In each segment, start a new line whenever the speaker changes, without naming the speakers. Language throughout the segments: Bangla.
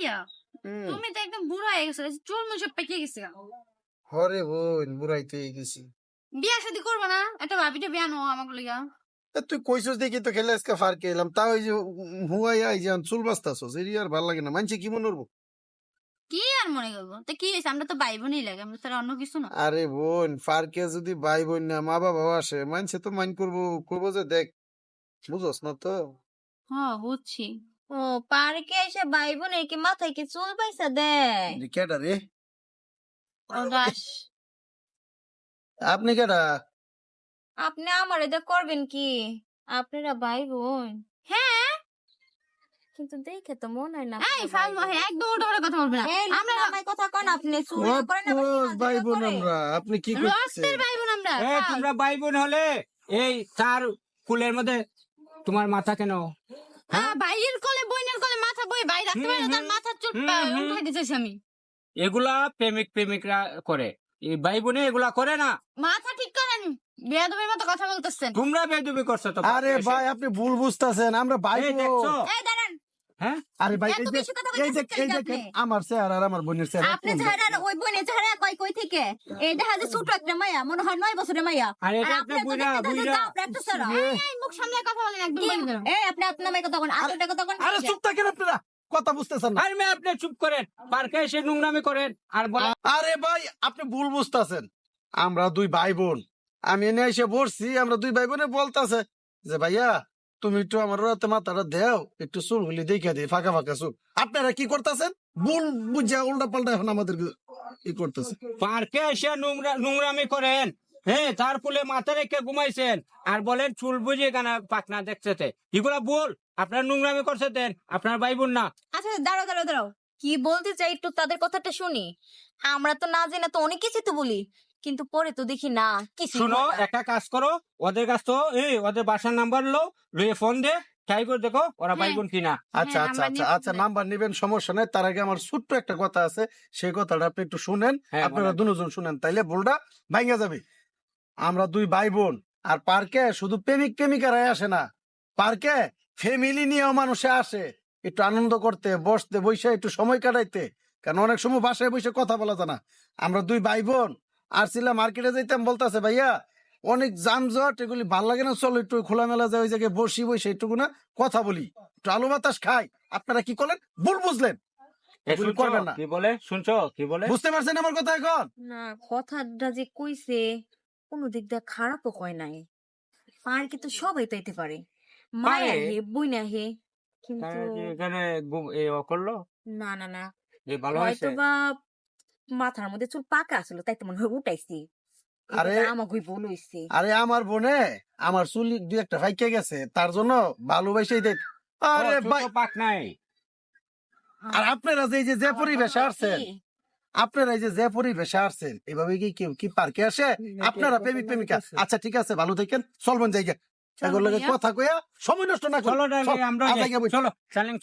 ভাইয়া তুমি তো একদম বুড়া হয়ে গেছো চুল মুছে পেকে গেছে
হরে বোন বুড়াইতে গেছি।
বিয়া শাদি করব না? একটা ভাবিটা বিয়া নো আমাকে লিগা
তুই কইছস দেখি তো খেলে আজকে ফারকে এলাম। তা ওই যে হুয়াই আই যে চুল বাস্তাছস এরি আর ভালো লাগে না। মানছে কি মনে করব?
কি আর মনে করব? তো কি হয়েছে? আমরা তো ভাই বোনই লাগে আমরা অন্য কিছু না।
আরে বোন ফারকে যদি ভাই বোন না মা বাবা আসে মানছে তো মাইন করব। করব যে দেখ বুঝস না তো?
হ্যাঁ বুঝছি।
ও পার্কে এসে ভাই বোনের কি মাথায় কি চুল দেয়
যে কেডা রে? আপনি কেডা?
আপনি আমার এটা করবেন কি? আপনারা ভাই বোন
হ্যাঁ?
কিন্তু দেখে তো মনে হয় না
এই
বোন।
একদম ওটা কথা বলবে না। আমরা
নামাই কথা কন আপনি। চুল
ও
করেন কি
ভাই বোন আমরা আপনি কি
রক্তের ভাই বোন আমরা
এ তোমরা ভাই বোন হলে এই তার কুলের মধ্যে তোমার মাথা কেন?
ভাইয়ের কোলে বইনের কোলে মাথা বই ভাই রাখতে পারে তার মাথার চুল উঠাই আমি।
এগুলা প্রেমিক প্রেমিকরা করে। এই ভাই বোনে এগুলা করে না?
মাথা ঠিক করেন বেয়াদবের মতো কথা বলতেছেন।
তোমরা বেয়াদবি করছ তো
আরে ভাই আপনি ভুল বুঝতেছেন আমরা ভাই
দেখছ? হ্যাঁ?
আরে ভাই এই যে
কথা
এই যে এই
কেন
আমার চেহারা আর আমার বোনের চেহারা
আপনি
কোন
ওই বোনে ঝাড়া কই কই থেকে? এই দেখা যায় ছোট একটা মাইয়া মনে হয় নয় বছরের মাইয়া
আর এটা
আপনি
বুইরা বুইরা
আপনি একটা সারা
এই মুখ সামনে কথা বলেন একদম বলে
এই আপনি আপনার মাইয়া কথা আপনার কথা কোন
আরে চুপ থাকেন আপনারা কথা বুঝতেছেন না।
আর আপনি চুপ করেন পার্কে এসে নোংরামি করেন আর বলেন
আরে ভাই আপনি ভুল বুঝতেছেন। আমরা দুই ভাই বোন আমি এনে এসে বসছি আমরা দুই ভাই বোনে বলতাছে যে ভাইয়া তুমি একটু আমার রাতে মাথাটা দেও একটু চুলগুলি দেখে দিই ফাঁকা ফাঁকা চুল। আপনারা কি করতেছেন? ভুল বুঝা উল্টা পাল্টা এখন আমাদের ই করতেছে।
পার্কে এসে নোংরা নোংরামি করেন? হ্যাঁ তার ফুলে মাথা রেখে ঘুমাইছেন। আর বলেন চুল বুঝে কেন পাকনা দেখছে এগুলা বল আপনার নোংরামি করছে আপনার ভাই বোন না।
আচ্ছা দাঁড়াও দাঁড়াও দাঁড়াও। কি বলতে চাই একটু তাদের কথাটা শুনি? আমরা তো না জেনে তো অনেক কিছু তো বলি। কিন্তু পরে তো দেখি না কিছু
শুনো একটা কাজ করো ওদের কাছ তো এই ওদের বাসার নাম্বার লো লয়ে ফোন দে ট্রাই করে দেখো ওরা
হ্যাঁ।
কিনা।
আচ্ছা
হ্যাঁ,
আচ্ছা আচ্ছা আচ্ছা নাম্বার নিবেন সমস্যা নেই তার আগে আমার ছোট্ট একটা কথা আছে সেই কথাটা আপনি একটু শুনেন
হ্যাঁ,
আপনারা দুজন শুনেন তাইলে ভুলটা ভাঙ্গা যাবে। আমরা দুই ভাই বোন আর পার্কে শুধু প্রেমিক প্রেমিকারাই আসে না পার্কে ফ্যামিলি নিয়েও মানুষে আসে একটু আনন্দ করতে বসতে বসে একটু সময় কাটাইতে কারণ অনেক সময় বাসায় বসে কথা বলা যায় না। আমরা দুই ভাই বোন আর মার্কেটে যাইতাম বলতেছে ভাইয়া অনেক যানজট এগুলি ভালো লাগে না চলো একটু খোলামেলা যায় ওই জায়গায় বসি বসে একটু না কথা বলি। একটু আলু বাতাস খাই। আপনারা কি করলেন? ভুল বুঝলেন।
এ,
করবেন না।
কি বলে? শুনছো? কি বলে?
বুঝতে পারছেন আমার কথা এখন?
না কথাটা যে কইছে কোনো দিক দিয়ে খারাপও কয় নাই। পার্কে তো সবাই তাইতে পারে। মায়া
পারে।
হে বইনা হে কিন্তু
এখানে গু- এ ও করল
না না। না
ভালো হয়েছে?
হয়তো বা মাথার মধ্যে চুল পাকা ছিল তাই তো মনে হয় উঠাইছি।
আরে-
আমার গই ভুল হইছে
আরে আমার বোনে আমার চুল দুই একটা ফাইকে গেছে তার জন্য ভালোবাসেই দেখ আরে ভাই
পাক নাই।
আর আপনারা যে এই যে যে পরিবেশে আসছেন আপনারা এই যে যে পরিবেশে আসছেন এভাবে কি কেউ কি পার্কে আসে? আপনারা প্রেমিক প্রেমিকা। আচ্ছা ঠিক আছে ভালো থাকেন চলবেন জায়গা এগুলো লাগে কথা কইয়া সময় নষ্ট না
চলো আমরা। চলো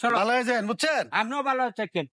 চলো।
ভালো হয়ে যান বুঝছেন?
আপনিও ভালো থাকেন।